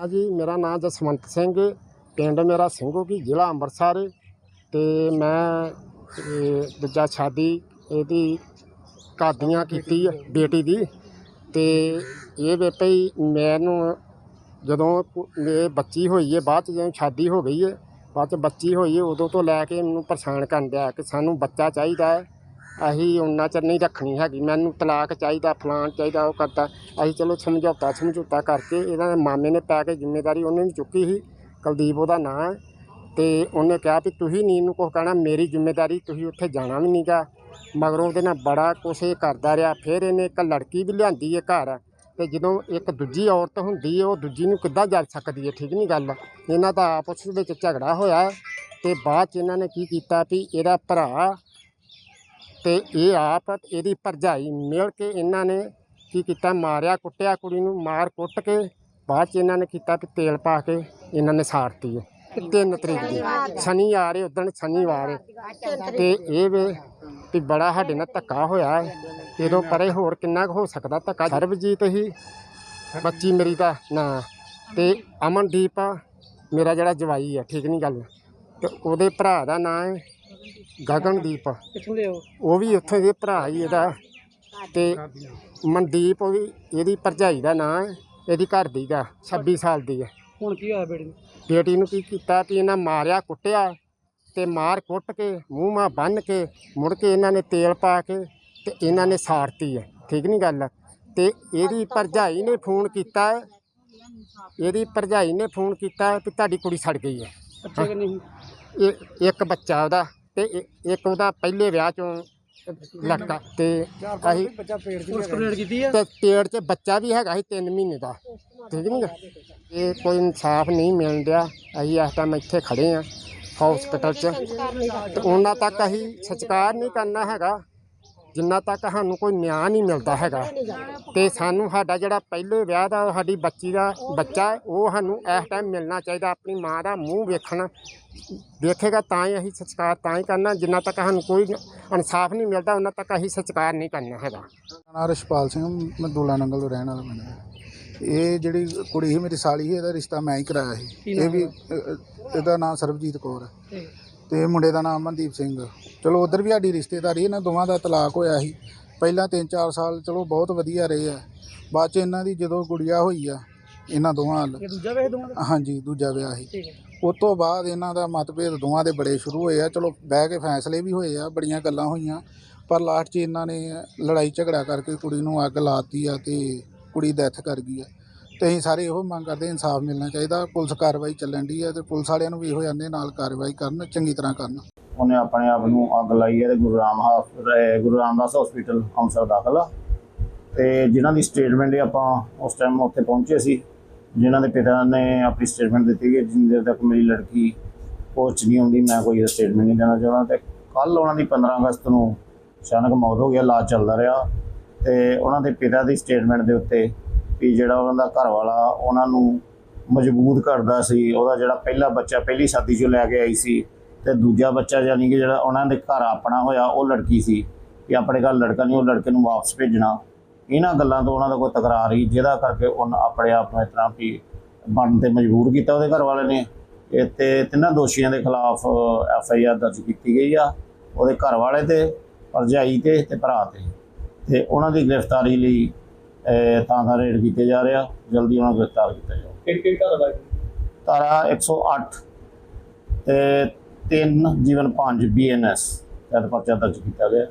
ਹਾਂ ਜੀ, ਮੇਰਾ ਨਾਮ ਜਸਵੰਤ ਸਿੰਘ, ਪਿੰਡ ਮੇਰਾ ਸਿੰਘੋ ਕੀ, ਜ਼ਿਲ੍ਹਾ ਅੰਮ੍ਰਿਤਸਰ। ਤੇ ਮੈਂ ਇਹ ਦੂਜਾ ਸ਼ਾਦੀ ਇਹਦੀ ਕਾਦੀਆਂ ਕੀਤੀ ਆ, ਬੇਟੀ ਦੀ। ਤੇ ਇਹ ਬੇਟਾ ਭਈ ਮੈਨੂੰ ਜਦੋਂ ਇਹ ਬੱਚੀ ਹੋਈ ਹੈ ਬਾਅਦ ਚ ਜਦੋਂ ਸ਼ਾਦੀ ਹੋ ਗਈ ਹੈ ਬਾਅਦ ਚ ਬੱਚੀ ਹੋਈ ਹੈ ਉਦੋਂ ਤੋਂ ਲੈ ਕੇ ਮੈਨੂੰ ਪਰੇਸ਼ਾਨ ਕਰਨ ਦਿਆ ਕਿ ਸਾਨੂੰ ਬੱਚਾ ਚਾਹੀਦਾ ਹੈ। ਅਸੀਂ ਉਹਨਾਂ ਚਿਰ ਨਹੀਂ ਰੱਖਣੀ ਹੈਗੀ। ਮੈਨੂੰ ਤਲਾਕ ਚਾਹੀਦਾ, ਫਲਾਣ ਚਾਹੀਦਾ, ਉਹ ਕਰਦਾ। ਅਸੀਂ ਚਲੋ ਸਮਝੌਤਾ ਸਮਝੌਤਾ ਕਰਕੇ ਇਹਨਾਂ ਦੇ ਮਾਮੇ ਨੇ ਪੈ ਕੇ ਜ਼ਿੰਮੇਵਾਰੀ ਉਹਨੇ ਵੀ ਚੁੱਕੀ ਸੀ, ਕੁਲਦੀਪ ਉਹਦਾ ਨਾਂ ਹੈ। ਤੇ ਉਹਨੇ ਕਿਹਾ ਵੀ ਤੁਸੀਂ ਨਹੀਂ ਇਹਨੂੰ ਕੁਛ ਕਹਿਣਾ, ਮੇਰੀ ਜ਼ਿੰਮੇਵਾਰੀ ਤੁਸੀਂ ਉੱਥੇ ਜਾਣਾ ਵੀ ਨਹੀਂਗਾ ਮਗਰੋਂ ਉਹਦੇ ਨਾਲ ਬੜਾ ਕੁਛ ਇਹ ਕਰਦਾ ਰਿਹਾ। ਫਿਰ ਇਹਨੇ ਇੱਕ ਲੜਕੀ ਵੀ ਲਿਆਂਦੀ ਹੈ ਘਰ। ਤੇ ਜਦੋਂ ਇੱਕ ਦੂਜੀ ਔਰਤ ਹੁੰਦੀ ਹੈ, ਉਹ ਦੂਜੀ ਨੂੰ ਕਿੱਦਾਂ ਜਲ ਸਕਦੀ ਹੈ, ਠੀਕ ਨਹੀਂ ਗੱਲ? ਇਹਨਾਂ ਦਾ ਆਪਸ ਵਿੱਚ ਝਗੜਾ ਹੋਇਆ ਤੇ ਬਾਅਦ ਚ ਇਹਨਾਂ ਨੇ ਕੀ ਕੀਤਾ ਵੀ ਇਹਦਾ ਭਰਾ ਤੇ ਇਹ ਆਪ ਇਹਦੀ ਭਰਜਾਈ ਮਿਲ ਕੇ ਇਹਨਾਂ ਨੇ ਕੀ ਕੀਤਾ? ਮਾਰਿਆ, ਕੁੱਟਿਆ, ਕੁੜੀ ਨੂੰ ਮਾਰ ਕੁੱਟ ਕੇ ਬਾਅਦ ਚ ਇਹਨਾਂ ਨੇ ਕੀਤਾ ਕਿ ਤੇਲ ਪਾ ਕੇ ਇਹਨਾਂ ਨੇ ਸਾੜਤੀ ਹੈ। ਤਿੰਨ ਤਰੀਕ ਦੀ। ਸ਼ਨੀਵਾਰ ਹੈ ਉਦੋਂ ਸ਼ਨੀਵਾਰ ਹੈ। ਤੇ ਇਹ ਵੇ ਵੀ ਬੜਾ ਸਾਡੇ ਨਾਲ ਧੱਕਾ ਹੋਇਆ ਹੈ। ਇਹਦੋਂ ਪਰੇ ਹੋਰ ਕਿੰਨਾ ਕੁ ਹੋ ਸਕਦਾ ਧੱਕਾ? ਸਰਬਜੀਤ ਹੀ ਬੱਚੀ ਮੇਰੀ ਦਾ ਨਾਂ ਤੇ ਅਮਨਦੀਪ ਮੇਰਾ ਜਿਹੜਾ ਜਵਾਈ ਹੈ, ਠੀਕ ਨਹੀਂ ਗੱਲ। ਤੇ ਉਹਦੇ ਭਰਾ ਦਾ ਨਾਂ ਹੈ ਗਗਨਦੀਪ ਕਿੱਥੋਂ ਦੇ ਹੋ? ਉਹ ਵੀ ਉੱਥੇ ਦੇ ਭਰਾ ਹੀ ਇਹਦਾ। ਤੇ ਮਨਦੀਪ ਉਹ ਵੀ ਇਹਦੀ ਭਰਜਾਈ ਦਾ ਨਾਂ ਹੈ ਇਹਦੀ ਘਰ ਦੀ ਦਾ 26 ਸਾਲ ਦੀ ਹੈ। ਹੁਣ ਕੀ ਹੋਇਆ ਬੇੜੀ ਨੂੰ? ਬੇਟੀ ਨੂੰ ਕੀ ਕੀਤਾ ਕਿ ਇਹਨਾਂ ਮਾਰਿਆ ਕੁੱਟਿਆ ਤੇ ਮਾਰ ਕੁੱਟ ਕੇ ਮੂੰਹ ਮਾ ਬੰਨ ਕੇ ਮੁੜ ਕੇ ਇਹਨਾਂ ਨੇ ਤੇਲ ਪਾ ਕੇ ਤੇ ਇਹਨਾਂ ਨੇ ਸਾੜਤੀ ਹੈ। ਠੀਕ ਨਹੀਂ ਗੱਲ? ਤੇ ਇਹਦੀ ਭਰਜਾਈ ਨੇ ਫੋਨ ਕੀਤਾ। ਇਹਦੀ ਭਰਜਾਈ ਨੇ ਫੋਨ ਕੀਤਾ ਵੀ ਤੁਹਾਡੀ ਕੁੜੀ ਸੜ ਗਈ ਹੈ। ਬੱਚੇ ਕਿ ਨਹੀਂ? ਇਹ ਇੱਕ ਬੱਚਾ ਉਹਦਾ। ਤੇ ਇ- ਇੱਕ ਉਹਦਾ ਪਹਿਲੇ ਵਿਆਹ ਚੋਂ ਲੜਕਾ ਤੇ ਅਸੀਂ ਬੱਚਾ ਪੇੜ ਦੀ ਪੁਲਿਸ ਕੰਪਲੇਂਟ ਕੀਤੀ ਹੈ ਤੇ ਪੇਟ 'ਚ ਬੱਚਾ ਵੀ ਹੈਗਾ ਸੀ 3 ਮਹੀਨੇ ਦਾ। ਠੀਕ ਨਹੀਂ ਗਾ? ਇਹ ਕੋਈ ਇਨਸਾਫ ਨਹੀਂ ਮਿਲਣ ਡਿਆ। ਅਸੀਂ ਇਸ ਟਾਈਮ ਇੱਥੇ ਖੜੇ ਆ। ਹਸਪੀਟਲ 'ਚ। ਤੇ ਉਹਨਾਂ ਤੱਕ ਅਸੀਂ ਸਤਿਕਾਰ ਨਹੀਂ ਕਰਨਾ ਹੈਗਾ। ਜਿੰਨਾ ਤੱਕ ਸਾਨੂੰ ਕੋਈ ਨਿਆਂ ਨਹੀਂ ਮਿਲਦਾ ਹੈਗਾ ਤੇ ਸਾਨੂੰ ਸਾਡਾ ਜਿਹੜਾ ਪਹਿਲੇ ਵਿਆਹ ਦਾ ਸਾਡੀ ਬੱਚੀ ਦਾ ਬੱਚਾ ਉਹ ਸਾਨੂੰ ਇਸ ਟਾਈਮ ਮਿਲਣਾ ਚਾਹੀਦਾ ਆਪਣੀ ਮਾਂ ਦਾ ਮੂੰਹ ਵੇਖਣਾ। ਵੇਖੇਗਾ ਤਾਂ ਹੀ ਅਸੀਂ ਸਤਿਕਾਰ ਤਾਂ ਹੀ ਕਰਨਾ ਜਿੰਨਾ ਤੱਕ ਸਾਨੂੰ ਕੋਈ ਇਨਸਾਫ ਨਹੀਂ ਮਿਲਦਾ ਉਹਨਾਂ ਤੱਕ ਅਸੀਂ ਸਤਿਕਾਰ ਨਹੀਂ ਕਰਨਾ ਹੈਗਾ। ਨਾਂ ਰਛਪਾਲ ਸਿੰਘ ਮੈਂ ਦੁਲਾ ਨੰਗਲ ਤੋਂ ਰਹਿਣ ਵਾਲਾ ਬੰਦਾ ਇਹ ਜਿਹੜੀ ਕੁੜੀ ਸੀ ਮੇਰੀ ਸਾਲੀ ਸੀ ਇਹਦਾ ਰਿਸ਼ਤਾ ਮੈਂ ਹੀ ਕਰਾਇਆ ਸੀ। ਇਹ ਵੀ ਇਹਦਾ ਨਾਮ ਸਰਬਜੀਤ ਕੌਰ ਹੈ। ਤੇ ਮੁੰਡੇ ਦਾ ਨਾਮ ਮਨਦੀਪ ਸਿੰਘ। ਚਲੋ ਉਧਰ ਵੀ ਸਾਡੀ ਰਿਸ਼ਤੇਦਾਰੀ ਇਹਨਾਂ ਦੋਵਾਂ ਦਾ ਤਲਾਕ ਹੋਇਆ ਸੀ। ਪਹਿਲਾਂ 3-4 ਸਾਲ ਚਲੋ ਬਹੁਤ ਵਧੀਆ ਰਹੇ ਆ। ਬਾਅਦ ਚ ਇਹਨਾਂ ਦੀ ਜਦੋਂ ਗੁੜੀਆ ਹੋਈ ਆ ਇਹਨਾਂ ਦੋਵਾਂ ਨਾਲ। ਦੂਜਾ ਵੇਖ ਦੋਵਾਂ ਦਾ? ਹਾਂਜੀ ਦੂਜਾ ਵਿਆਹ ਸੀ। ਉਸ ਤੋਂ ਬਾਅਦ ਇਹਨਾਂ ਦਾ ਮਤਭੇਦ ਦੋਵਾਂ ਦੇ ਬੜੇ ਸ਼ੁਰੂ ਹੋਏ ਆ। ਚਲੋ ਬਹਿ ਕੇ ਫੈਸਲੇ ਵੀ ਹੋਏ ਆ ਬੜੀਆਂ ਗੱਲਾਂ ਹੋਈਆਂ। ਪਰ ਲਾਸਟ 'ਚ ਇਹਨਾਂ ਨੇ ਲੜਾਈ ਝਗੜਾ ਕਰਕੇ ਕੁੜੀ ਨੂੰ ਅੱਗ ਲਾਤੀ ਆ ਤੇ ਕੁੜੀ ਡੈਥ ਕਰ ਗਈ ਆ। ਤੇ ਅਸੀਂ ਸਾਰੇ ਇਹੋ ਮੰਗ ਕਰਦੇ ਇਨਸਾਫ ਮਿਲਣਾ ਚਾਹੀਦਾ, ਪੁਲਿਸ ਕਾਰਵਾਈ ਚੱਲਣ ਦੀ ਆ ਤੇ ਪੁਲਿਸ ਵਾਲਿਆਂ ਨੂੰ ਵੀ ਇਹੋ ਜਾਂਦੇ ਨਾਲ ਕਾਰਵਾਈ ਕਰਨ, ਚੰਗੀ ਤਰ੍ਹਾਂ ਕਰਨ। ਉਹਨੇ ਆਪਣੇ ਆਪ ਨੂੰ ਅੱਗ ਲਾਈ ਹੈ ਤੇ ਗੁਰੂ ਗੁਰੂ ਰਾਮਦਾਸ ਹਸਪੀਟਲ ਅੰਮ੍ਰਿਤਸਰ ਦਾਖਲਾ ਆ। ਤੇ ਜਿਨ੍ਹਾਂ ਦੀ ਸਟੇਟਮੈਂਟ ਆਪਾਂ ਉਸ ਟਾਈਮ ਉੱਥੇ ਪਹੁੰਚੇ ਸੀ, ਜਿਨ੍ਹਾਂ ਦੇ ਪਿਤਾ ਨੇ ਆਪਣੀ ਸਟੇਟਮੈਂਟ ਦਿੱਤੀ ਕਿ ਜਿੰਨੀ ਦੇਰ ਤੱਕ ਮੇਰੀ ਲੜਕੀ ਪਹੁੰਚ ਨਹੀਂ ਆਉਂਦੀ ਮੈਂ ਕੋਈ ਸਟੇਟਮੈਂਟ ਨਹੀਂ ਦੇਣਾ ਚਾਹੁੰਦਾ। ਤੇ ਕੱਲ ਉਹਨਾਂ ਦੀ 15 ਅਗਸਤ ਨੂੰ ਅਚਾਨਕ ਮੌਤ ਹੋ ਗਿਆ ਇਲਾਜ ਚੱਲਦਾ ਰਿਹਾ। ਤੇ ਉਹਨਾਂ ਦੇ ਪਿਤਾ ਦੀ ਸਟੇਟਮੈਂਟ ਦੇ ਉੱਤੇ ਵੀ ਜਿਹੜਾ ਉਹਨਾਂ ਦਾ ਘਰ ਵਾਲਾ ਉਹਨਾਂ ਨੂੰ ਮਜਬੂਰ ਕਰਦਾ ਸੀ, ਉਹਦਾ ਜਿਹੜਾ ਪਹਿਲਾ ਬੱਚਾ ਪਹਿਲੀ ਸ਼ਾਦੀ 'ਚੋਂ ਲੈ ਕੇ ਆਈ ਸੀ ਤੇ ਦੂਜਾ ਬੱਚਾ ਯਾਨੀ ਕਿ ਜਿਹੜਾ ਉਹਨਾਂ ਦੇ ਘਰ ਆਪਣਾ ਹੋਇਆ, ਉਹ ਲੜਕੀ ਸੀ ਕਿ ਆਪਣੇ ਘਰ ਲੜਕਾ ਨਹੀਂ, ਉਹ ਲੜਕੇ ਨੂੰ ਵਾਪਸ ਭੇਜਣਾ। ਇਹਨਾਂ ਗੱਲਾਂ ਤੋਂ ਉਹਨਾਂ ਦਾ ਕੋਈ ਤਕਰਾਰ ਹੀ, ਜਿਹਦਾ ਕਰਕੇ ਉਹਨਾਂ ਆਪਣੇ ਆਪ ਨੂੰ ਇਸ ਤਰ੍ਹਾਂ ਵੀ ਬਣਨ ਤੇ ਮਜਬੂਰ ਕੀਤਾ ਉਹਦੇ ਘਰ ਵਾਲੇ ਨੇ। ਇਹ ਤੇ ਤਿੰਨਾਂ ਦੋਸ਼ੀਆਂ ਦੇ ਖਿਲਾਫ ਐਫ ਆਈ ਆਰ ਦਰਜ ਕੀਤੀ ਗਈ ਆ, ਉਹਦੇ ਘਰ ਵਾਲੇ ਤੇ, ਭਰਜਾਈ ਤੇ ਤੇ ਭਰਾ ਤੇ। ਤੇ ਉਹਨਾਂ ਦੀ ਗ੍ਰਿਫਤਾਰੀ ਲਈ ਥਾਂ ਥਾਂ ਰੇਡ ਕੀਤੇ ਜਾ ਰਿਹਾ। ਜਲਦੀ ਉਹਨਾਂ ਨੂੰ ਗ੍ਰਿਫਤਾਰ ਕੀਤਾ ਜਾਊ। ਕਿਹੜੀ ਕਿਹੜੀ ਕਾਰਵਾਈ ਧਾਰਾ 108 ਤੇ 3 ਜੀਵਨ 5 ਬੀਐਨਐਸ ਦਾ ਪਰਚਾ ਦਰਜ ਕੀਤਾ ਗਿਆ।